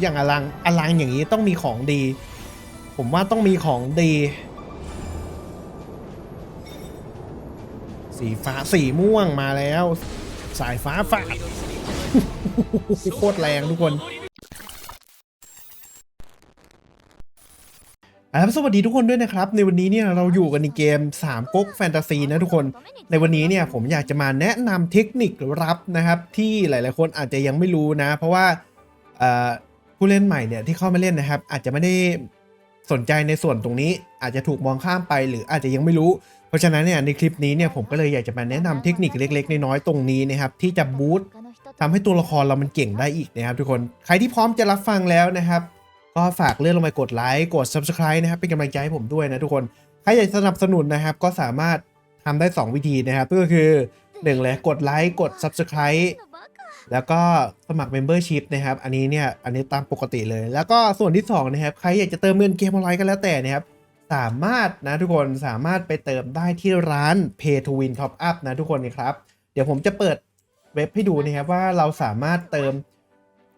อย่างอลังอลังอย่างนี้ต้องมีของดี ผมว่าต้องมีของดี สีฟ้าสีม่วงมาแล้ว สายฟ้าฝาดโคตรแรงทุกคนอะครับสวัสดีทุกคนด้วยนะครับ ในวันนี้เนี่ยเราอยู่กันในเกม3ก๊กแฟนตาซีนะทุกคน ในวันนี้เนี่ยผมอยากจะมาแนะนำเทคนิคลับนะครับ ที่หลายๆคนอาจจะยังไม่รู้นะ เพราะว่า ผู้เล่นใหม่เนี่ยที่เข้ามาเล่นนะครับ อาจจะไม่ได้สนใจในส่วนตรงนี้ อาจจะถูกมองข้ามไปหรืออาจจะยังไม่รู้ เพราะฉะนั้นเนี่ยในคลิปนี้เนี่ยผมก็เลยอยากจะมาแนะนำเทคนิคเล็ก ๆ น้อยๆตรงนี้นะครับที่จะบูต์ทำให้ตัวละครเรามันเก่งได้อีกนะครับ ทุกคนใครที่พร้อมจะรับฟังแล้วนะครับ ก็ฝากเลื่อนลงไปกดไลค์กด Subscribe นะครับเป็นกำลังใจให้ผมด้วยนะทุกคนใครอยากสนับสนุนนะครับ ก็สามารถทำได้ 2 วิธีนะครับก็คือ1เลยกดไลค์กด Subscribe แล้วก็สมัคร Membership นะครับ อันนี้เนี่ย อันนี้ตามปกติเลย แล้วก็ส่วนที่ 2 นะครับ ใครอยากจะเติมเงินเกมออนไลน์ก็แล้วแต่นะครับ สามารถนะทุกคนสามารถไปเติมได้ที่ร้าน Pay to Win Top Up นะทุกคนนะครับ เดี๋ยวผมจะเปิดเว็บให้ดูนะครับว่าเราสามารถเติม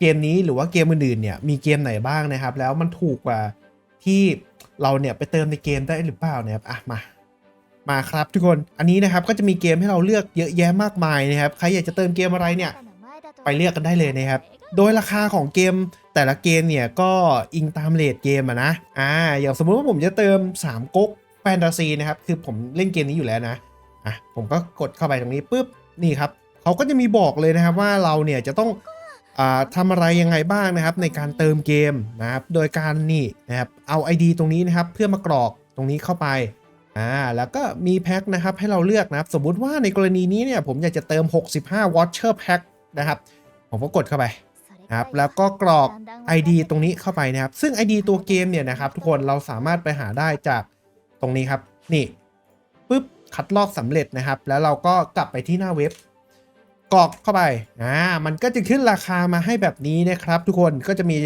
เกมนี้หรือว่าเกมอื่นๆเนี่ยมีเกมไหนบ้างนะครับ แล้วมันถูกกว่าที่เราเนี่ยไปเติมในเกมได้หรือเปล่านะครับอะมามาครับทุกคนอันนี้นะครับก็จะมีเกมให้เราเลือกเยอะแยะมากมายนะครับใครอยากจะเติมเกมอะไรเนี่ย ไปเลือกกันได้เลยนะครับ โดยราคาของเกมแต่ละเกมเนี่ยก็อิงตามเลทเกมอะนะ อ่า อย่างสมมุติว่าผมจะเติม3ก๊กแฟนตาซีนะครับ คือผมเล่นเกมนี้อยู่แล้วนะ อะ ผมก็กดเข้าไปตรงนี้ปุ๊บ นี่ครับ เขาก็จะมีบอกเลยนะครับว่าเราเนี่ยจะต้องอ่าทำอะไรยังไงบ้างนะครับในการเติมเกมนะครับ โดยการนี่นะครับ เอา ID ตรงนี้นะครับเพื่อมากรอกตรงนี้เข้าไป อ่า แล้วก็มีแพ็คนะครับให้เราเลือกนะครับ สมมุติว่าในกรณีนี้เนี่ยผมอยากจะเติม 65 Watcher Pack นะครับ ผมก็กดเข้าไปนะครับแล้วก็กรอก ID ตรงนี้เข้าไปนะครับ ซึ่ง ID ตัวเกมเนี่ยนะครับ ทุกคนเราสามารถไปหาได้จากตรงนี้ครับ นี่ปุ๊บคัดลอกสำเร็จนะครับ แล้วเราก็กลับไปที่หน้าเว็บกรอกเข้าไปอ่ามันก็จะขึ้นราคามาให้แบบนี้นะครับ ทุกคนก็จะมี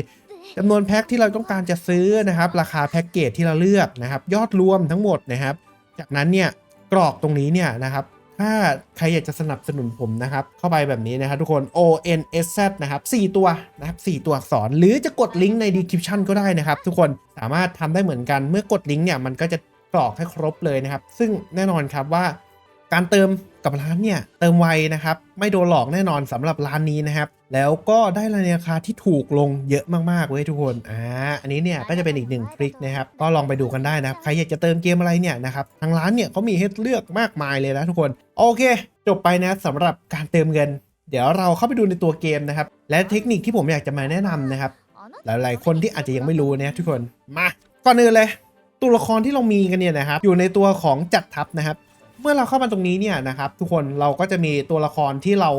จำนวนแพ็คที่เราต้องการจะซื้อนะครับ ราคาแพ็กเกจที่เราเลือกนะครับ ยอดรวมทั้งหมดนะครับ จากนั้นเนี่ยกรอกตรงนี้เนี่ยนะครับ ถ้าใครอยากจะสนับสนุนผมนะครับ เข้าไปแบบนี้นะครับทุกคน O N S Z นะครับ4ตัวนะครับ4ตัวอักษร หรือจะกดลิงก์ใน description ก็ได้นะครับ ทุกคนสามารถทำได้เหมือนกันเมื่อกดลิงก์เนี่ยมันก็จะกรอกให้ครบเลยนะครับ ซึ่งแน่นอนครับว่าการเติม กับร้านเนี่ยเติมไวนะครับไม่โดนหลอกแน่นอนสำหรับร้านนี้นะครับแล้วก็ได้ราคาที่ถูกลงเยอะมากๆเว้ยทุกคนอ่าอันนี้เนี่ยก็จะเป็นอีกหนึ่งทริคนะครับก็ลองไปดูกันได้นะครับใครอยากจะเติมเกมอะไรเนี่ยนะครับทางร้านเนี่ยเขามีให้เลือกมากมายเลยนะทุกคนโอเค จบไปนะสำหรับการเติมเงิน เดี๋ยวเราเข้าไปดูในตัวเกมนะครับและเทคนิคที่ผมอยากจะมาแนะนำนะครับหลายๆ คนที่อาจจะยังไม่รู้นะทุกคนมาก่อนอื่นเลยตัวละครที่เรามีกันเนี่ยนะครับอยู่ในตัวของจัดทัพนะครับ เมื่อเราเข้ามาตรงนี้เนี่ยนะครับทุกคนเราก็จะมีตัวละครที่เรา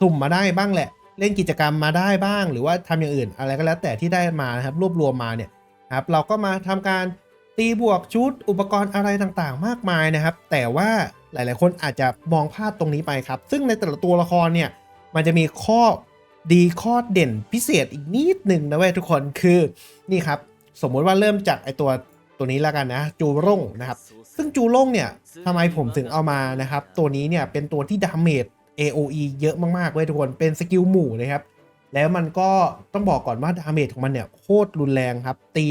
สุ่มมาได้บ้างแหละ เล่นกิจกรรมมาได้บ้าง หรือว่าทำอย่างอื่น อะไรก็แล้วแต่ที่ได้มานะครับรวบรวมมาเนี่ยครับเราก็มาทำการตีบวกชุดอุปกรณ์อะไรต่างๆ มากมายนะครับ แต่ว่าหลายๆ คนอาจจะมองพลาดตรงนี้ไปครับ ซึ่งในแต่ละตัวละครเนี่ยมันจะมีข้อดีข้อเด่นพิเศษอีกนิดหนึ่งนะเว้ยทุกคนคือนี่ครับ สมมุติว่าเริ่มจากไอตัวตัวนี้แล้วกันนะ จูร่งนะครับ ซึ่งจูร่งเนี่ยทำไมผมถึงเอามานะครับ ตัวนี้เนี่ยเป็นตัวที่ดาเมจ AOE เยอะมากๆเว้ยทุกคนเป็นสกิลหมู่นะครับ แล้วมันก็ต้องบอกก่อนว่าดาเมจของมันเนี่ยโคตรรุนแรงครับ ตี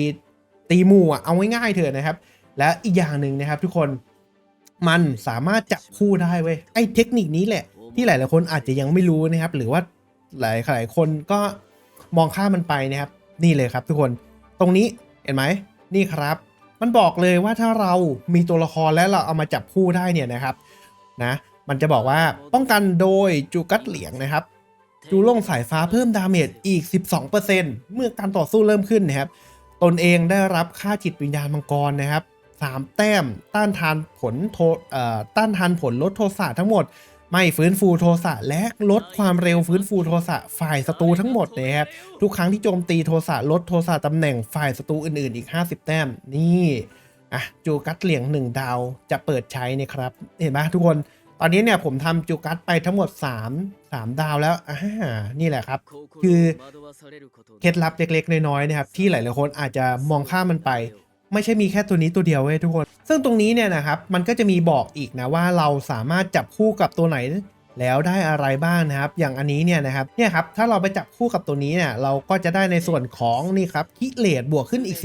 ตีหมู่อะเอาง่ายๆเถอะนะครับ และอีกอย่างหนึ่งนะครับทุกคนมันสามารถจับคู่ได้เว้ยไอ้เทคนิคนี้แหละ ที่หลายๆคนอาจจะยังไม่รู้นะครับ หรือว่าหลายหลายคนก็มองข้ามมันไปนะครับ นี่เลยครับทุกคนตรงนี้เห็นไหมนี่ครับ มันบอกเลยว่าถ้าเรามีตัวละครแล้วเราเอามาจับคู่ได้เนี่ยนะครับนะมันจะบอกว่าป้องกันโดยจูกัดเหลียงนะครับ จูล่งสายฟ้าเพิ่มดาเมจอีก 12%เมื่อการต่อสู้เริ่มขึ้นนะครับ ตนเองได้รับค่าจิตวิญญาณมังกรนะครับ 3 แต้มต้านทานผลโทต้านทานผลลดโทสะทั้งหมด ไม่ฟื้นฟูโทสะและลดความเร็วฟื้นฟูโทสะฝ่ายศัตรูทั้งหมดนะครับทุกครั้งที่โจมตีโทสะลดโทสะตำแหน่งฝ่ายศัตรูอื่นๆอีก 50 แต้มนี่อะจูกัดเหลียง 1 ดาวจะเปิดใช้นะครับ เห็นไหมทุกคนตอนนี้เนี่ยผมทำจูกัดไปทั้งหมด 3 3 ดาวแล้วอ่านี่แหละครับ คือเคล็ดลับเล็กๆ น้อยๆนะครับที่หลายๆคนอาจจะมองข้ามมันไป ไม่ใช่มีแค่ตัวนี้ตัวเดียวเว้ยทุกคน ซึ่งตรงนี้เนี่ยนะครับมันก็จะมีบอกอีกนะว่าเราสามารถจับคู่กับตัวไหนแล้วได้อะไรบ้างนะครับ อย่างอันนี้เนี่ยนะครับเนี่ยครับถ้าเราไปจับคู่กับตัวนี้เนี่ยเราก็จะได้ในส่วนของนี่ครับกิเลสบวกขึ้นอีก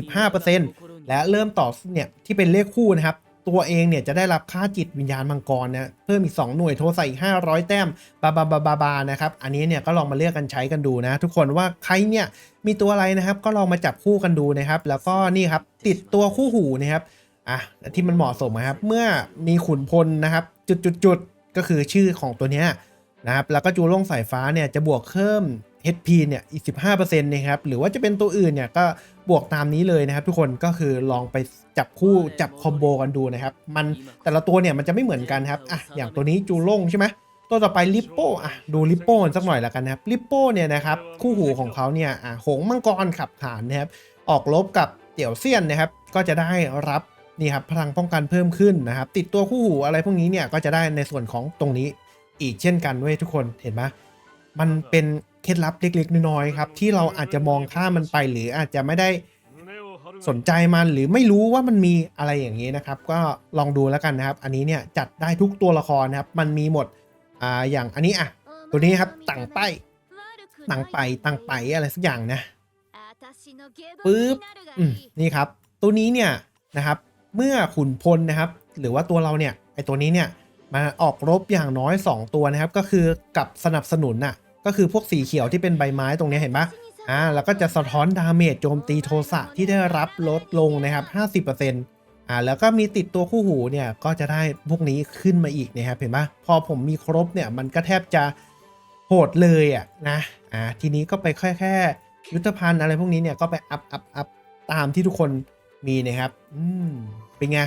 15%และเริ่มต่อเนี่ยที่เป็นเลขคู่นะครับ ตัวเองเนี่ยจะได้รับค่าจิตวิญญาณมังกรนะเพิ่มอีก 2 หน่วยโทรใส่อีก500 แต้มบาบาบาบาบานะครับ อันนี้เนี่ยก็ลองมาเลือกกันใช้กันดูนะ ทุกคนว่าใครเนี่ยมีตัวอะไรนะครับ ก็ลองมาจับคู่กันดูนะครับ แล้วก็นี่ครับติดตัวคู่หูนะครับอะที่มันเหมาะสมนะครับ เมื่อมีขุนพลนะครับ จุดจุดจุดๆก็คือชื่อของตัวเนี้ยนะครับแล้วก็จูโล่งสายฟ้าเนี่ยจะบวกเพิ่ม HP เนี่ยอีก 15%นะครับหรือว่าจะเป็นตัวอื่นเนี่ยก็บวกตามนี้เลยนะครับ ทุกคนก็คือลองไปจับคู่จับคอมโบกันดูนะครับมันแต่ละตัวเนี่ยมันจะไม่เหมือนกันครับอะอย่างตัวนี้จูโล่งใช่ไหมตัวต่อไปลิปโป้อะดูลิปโป้สักหน่อยละกันนะครับลิปโป้เนี่ยนะครับคู่หูของเขาเนี่ยอะหงมังกรขับขานนะครับออกลบกับเตี่ยวเซียนนะครับก็จะได้รับนี่ครับพลังป้องกันเพิ่มขึ้นนะครับติดตัวคู่หูอะไรพวกนี้เนี่ยก็จะได้ในส่วนของตรงนี้อีกเช่นกันเว้ยทุกคนเห็นไหมมันเป็น เคล็ดลับเล็กๆน้อยๆครับที่เราอาจจะมองข้ามมันไป หรืออาจจะไม่ได้สนใจมันหรือไม่รู้ว่ามันมีอะไรอย่างนี้นะครับ ก็ลองดูแล้วกันนะครับ อันนี้เนี่ยจัดได้ทุกตัวละครนะครับ มันมีหมดอ่าอย่างอันนี้อะตัวนี้ครับต่างไปต่างไปต่างไปอะไรสักอย่างนะปึ๊บอืมนี่ครับ ตัวนี้เนี่ยนะครับ เมื่อขุนพลนะครับ หรือว่าตัวเราเนี่ยไอตัวนี้เนี่ยมาออกรบอย่างน้อย 2 ตัวนะครับ ก็คือกับสนับสนุนน่ะ ก็คือพวกสีเขียวที่เป็นใบไม้ตรงนี้เห็นปะอ่าแล้วก็จะสะท้อนดาเมจโจมตีโทสะที่ได้รับลดลงนะครับ 50%อ่าแล้วก็มีติดตัวคู่หูเนี่ยก็จะได้พวกนี้ขึ้นมาอีกนะครับเห็นปะพอผมมีครบเนี่ยมันก็แทบจะโหดเลยอะนะอ่าทีนี้ก็ไปแค่แค่ยุทธภัณฑ์อะไรพวกนี้เนี่ยก็ไปอัพอัพอัพตามที่ทุกคนมีนะครับอืมเป็นไง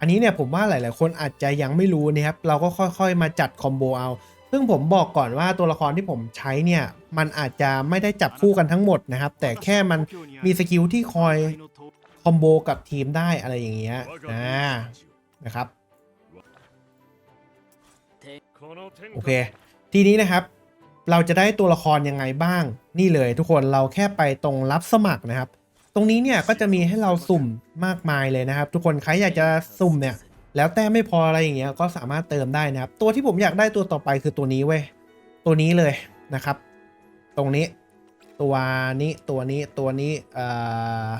อันนี้เนี่ยผมว่าหลาย ๆ คนอาจจะยังไม่รู้นะครับ เราก็ค่อย ๆ มาจัดคอมโบเอา ซึ่งผมบอกก่อนว่าตัวละครที่ผมใช้เนี่ย มันอาจจะไม่ได้จับคู่กันทั้งหมดนะครับ แต่แค่มันมีสกิลที่คอยคอมโบกับทีมได้อะไรอย่างเงี้ยอ่านะครับโอเค ทีนี้นะครับ เราจะได้ตัวละครยังไงบ้าง นี่เลยทุกคนเราแค่ไปตรงรับสมัครนะครับ ตรงนี้เนี่ยก็จะมีให้เราสุ่มมากมายเลยนะครับ ทุกคนใครอยากจะสุ่มเนี่ย แล้วแต้มไม่พออะไรอย่างเงี้ยก็สามารถเติมได้นะครับ ตัวที่ผมอยากได้ตัวต่อไปคือตัวนี้เว้ยตัวนี้เลยนะครับ ตรงนี้ ตัวนี้ตัวนี้ตัวนี้เอ่อ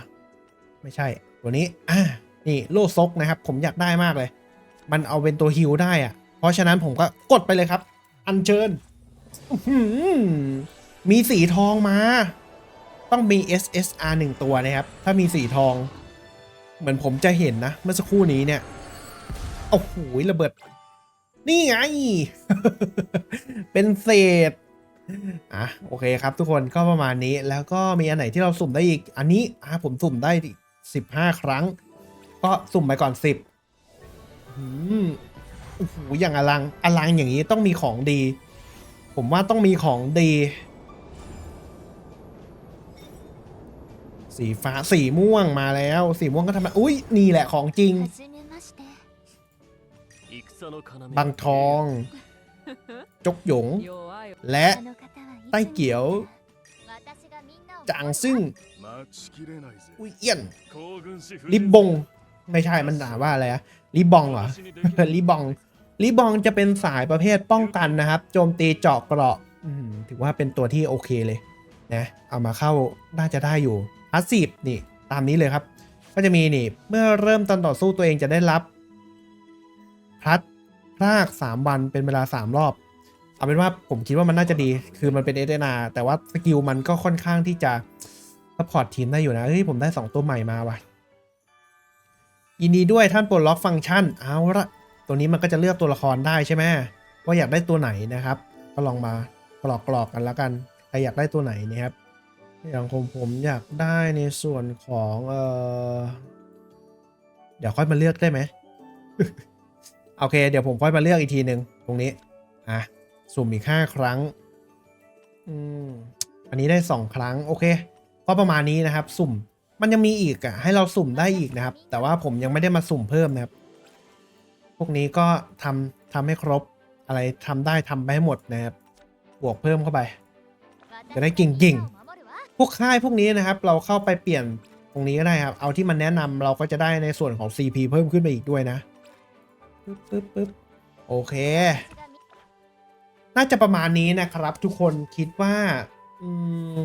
ไม่ใช่ ตัวนี้อ่านี่โลซกนะครับ ผมอยากได้มากเลย มันเอาเป็นตัวฮิลได้อะเพราะฉะนั้นผมก็กดไปเลยครับ อัญเชิญมีสีทองมา ต้องมี SSR หนึ่งตัวนะครับ ถ้ามีสีทอง เหมือนผมจะเห็นนะ เมื่อสักครู่นี้เนี่ย โอ้โหระเบิด นี่ไง เป็นเศษ อะโอเคครับทุกคนก็ประมาณนี้แล้วก็มีอันไหนที่เราสุ่มได้อีก อันนี้อะผมสุ่มได้สิบห้าครั้ง ก็สุ่มไปก่อนสิบอืมโอ้โหอย่างอลังอลังอย่างนี้ต้องมีของดี ผมว่าต้องมีของดี สีฟ้าสีม่วงมาแล้ว สีม่วงก็ทำไมอุ้ยนี่แหละของจริง บางทอง จกหยง และใต้เกี่ยวจางซึ่งอุ้ยเอี้ยนลิลิบบบบงงไม่ใช่มันด่าว่าอะไรอะลิบบองเหรอลิบองลิบองจะเป็นสายประเภทป้องกันนะครับ โจมตีเจาะเกราะอืมถือว่าเป็นตัวที่โอเคเลยนะเอามาเข้าน่าจะได้อยู่พาสซีฟนี่ตามนี้เลยครับ ก็จะมีนี่ เมื่อเริ่มตอนต่อสู้ตัวเองจะได้รับ พลัดพรากสามวันเป็นเวลาสามรอบ เอาเป็นว่าผมคิดว่ามันน่าจะดี คือมันเป็นเอเดนาแต่ว่าสกิลมันก็ค่อนข้างที่จะซัพพอร์ตทีมได้อยู่นะเฮ้ยผมได้2ตัวใหม่มาว่ะยินดีด้วยท่านปลดล็อกฟังก์ชันเอาละตัวนี้มันก็จะเลือกตัวละครได้ใช่ไหมว่าอยากได้ตัวไหนนะครับ ก็ลองมากรอกกรอกกันแล้วกันใครอยากได้ตัวไหนนะครับอย่างผมผมอยากได้ในส่วนของเออเดี๋ยวค่อยมาเลือกได้ไหม โอเค เดี๋ยวผมค่อยมาเลือกอีกทีหนึ่งตรงนี้ อะ สุ่มอีกห้าครั้ง อืม อันนี้ได้สองครั้ง โอเค ก็ประมาณนี้นะครับ สุ่ม มันยังมีอีกอะ ให้เราสุ่มได้อีกนะครับ แต่ว่าผมยังไม่ได้มาสุ่มเพิ่มนะครับ พวกนี้ก็ทำทำให้ครบ อะไรทำได้ทำไปให้หมดนะครับ บวกเพิ่มเข้าไป จะได้เก่งพวกค่ายพวกนี้นะครับ เราเข้าไปเปลี่ยนตรงนี้ก็ได้ครับ เอาที่มันแนะนำเราก็จะได้ในส่วนของ CP เพิ่มขึ้นไปอีกด้วยนะ ปึ๊บปึ๊บปึ๊บโอเค น่าจะประมาณนี้นะครับ ทุกคนคิดว่าอืม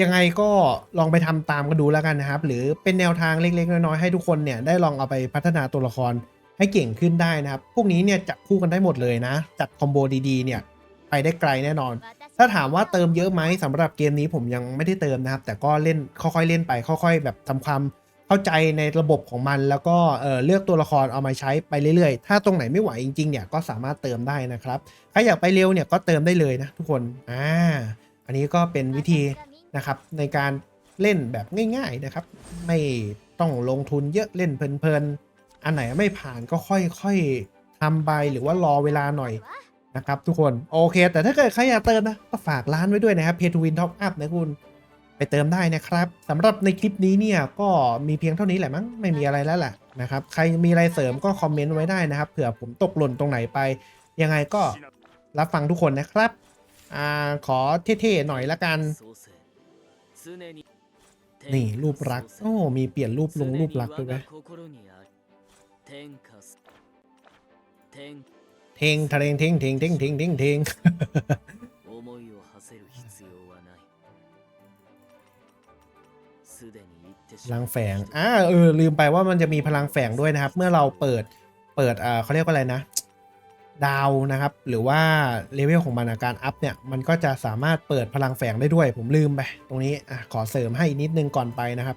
ยังไงก็ลองไปทำตามกันดูแล้วกันนะครับ หรือเป็นแนวทางเล็กๆ น้อยๆให้ทุกคนเนี่ยได้ลองเอาไปพัฒนาตัวละครให้เก่งขึ้นได้นะครับ พวกนี้เนี่ยจับคู่กันได้หมดเลยนะ จัดคอมโบดีๆเนี่ยไปได้ไกลแน่นอน ถ้าถามว่าเติมเยอะไหมสำหรับเกมนี้ผมยังไม่ได้เติมนะครับ แต่ก็เล่นค่อยๆเล่นไปค่อย ๆ แบบทำความ เข้าใจในระบบของมัน แล้วก็เเลือกตัวละครเอามาใช้ไปเรื่อยๆ ถ้าตรงไหนไม่ไหวจริงๆเนี่ยก็สามารถเติมได้นะครับใครอยากไปเร็วเนี่ยก็เติมได้เลยนะทุกคนอ่าอันนี้ก็เป็นวิธีนะครับในการเล่นแบบง่าย ๆนะครับ ไม่ต้องลงทุนเยอะเล่นเพลินๆอันไหนไม่ผ่านก็ค่อยๆทำไปหรือว่ารอเวลาหน่อยนะครับทุกคนโอเค แต่ถ้าเกิดใครอยากเติมนะก็ฝากร้านไว้ด้วยนะครับ Pay to Win Top Up นะคุณ ไปเติมได้นะครับสำหรับในคลิปนี้เนี่ยก็มีเพียงเท่านี้แหละมั้งไม่มีอะไรแล้วแหละนะครับใครมีอะไรเสริมก็คอมเมนต์ไว้ได้นะครับเผื่อผมตกหล่นตรงไหนไป ยังไงก็รับฟังทุกคนนะครับอ่าขอเท่ๆหน่อยละกัน นี่รูปรักโอ้มีเปลี่ยนรูปลงรูปรักด้วยไหมเทงทะเลงเทงเทงเทงเทงเทงเทง พลังแฝงอ่าเออลืมไปว่ามันจะมีพลังแฝงด้วยนะครับ เมื่อเราเปิดเปิดอ่าเขาเรียกว่าอะไรนะ ดาวนะครับ หรือว่าเลเวลของมันการอัพเนี่ย มันก็จะสามารถเปิดพลังแฝงได้ด้วย ผมลืมไป ตรงนี้อะขอเสริมให้นิดนึงก่อนไปนะครับ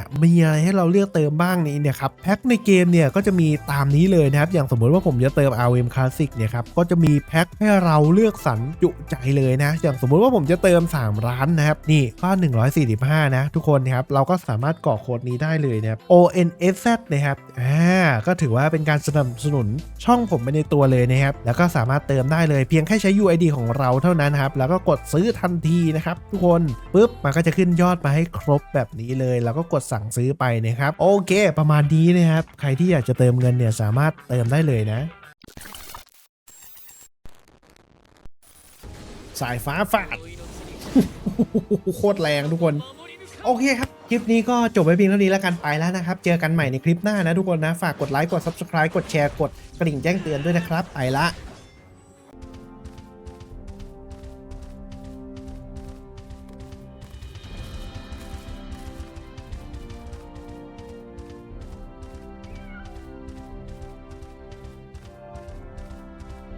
มีอะไรให้เราเลือกเติมบ้างนี้เนี่ยครับแพ็คในเกมเนี่ยก็จะมีตามนี้เลยนะครับ อย่างสมมติว่าผมจะเติม RM Classic เนี่ยครับก็จะมีแพ็คให้เราเลือกสรรจุใจเลยนะ อย่างสมมุติว่าผมจะเติม 3 ร้านนะครับ นี่ก็ 145 นะ ทุกคนนะครับเราก็สามารถกรอกโค้ดนี้ได้เลยนะครับ ONSZ นะครับอ่าก็ถือว่าเป็นการสนับสนุนช่องผมไปในตัวเลยนะครับ แล้วก็สามารถเติมได้เลยเพียงแค่ใช้ UID ของเราเท่านั้นครับแล้วก็กดซื้อทันทีนะครับทุกคนปุ๊บมันก็จะขึ้นยอดมาให้ครบแบบนี้เลย แล้วก็กดสั่งซื้อไปนะครับ โอเคประมาณนี้นะครับ ใครที่อยากจะเติมเงินเนี่ยสามารถเติมได้เลยนะสายฟ้าฝาดโคตรแรงทุกคน โอเคครับ คลิปนี้ก็จบไปเพียงเท่านี้แล้วกันไปแล้วนะครับ เจอกันใหม่ในคลิปหน้านะทุกคนนะ ฝากกดไลค์ กด Subscribe กดแชร์ กดกระดิ่งแจ้งเตือนด้วยนะครับ ไปละ